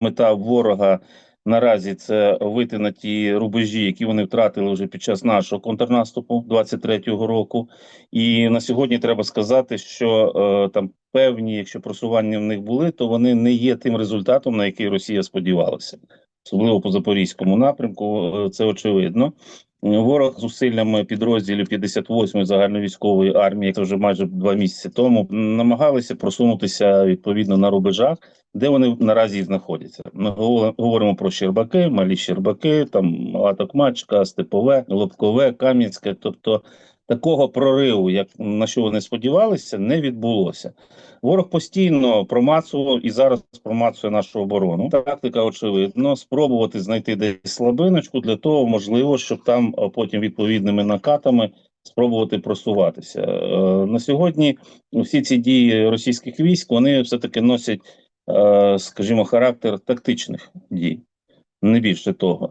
мета ворога наразі це вийти на ті рубежі, які вони втратили вже під час нашого контрнаступу 23-го року. І на сьогодні треба сказати, що е, там певні, якщо просування в них були, то вони не є тим результатом, на який Росія сподівалася, особливо по запорізькому напрямку. е, Це очевидно. Ворог зусиллями підрозділів 58-ї загальновійськової армії, це вже майже два місяці тому, намагалися просунутися відповідно на рубежах, де вони наразі знаходяться. Ми говор- говоримо про Щербаки, малі Щербаки, там Атокмачка, Степове, Лобкове, Кам'янське. Тобто такого прориву, як на що вони сподівалися, не відбулося. Ворог постійно промацував і зараз промацує нашу оборону. Тактика, очевидно, спробувати знайти десь слабиночку для того, можливо, щоб там потім відповідними накатами спробувати просуватися. Е, На сьогодні всі ці дії російських військ вони все таки носять, е, скажімо, характер тактичних дій. Не більше того,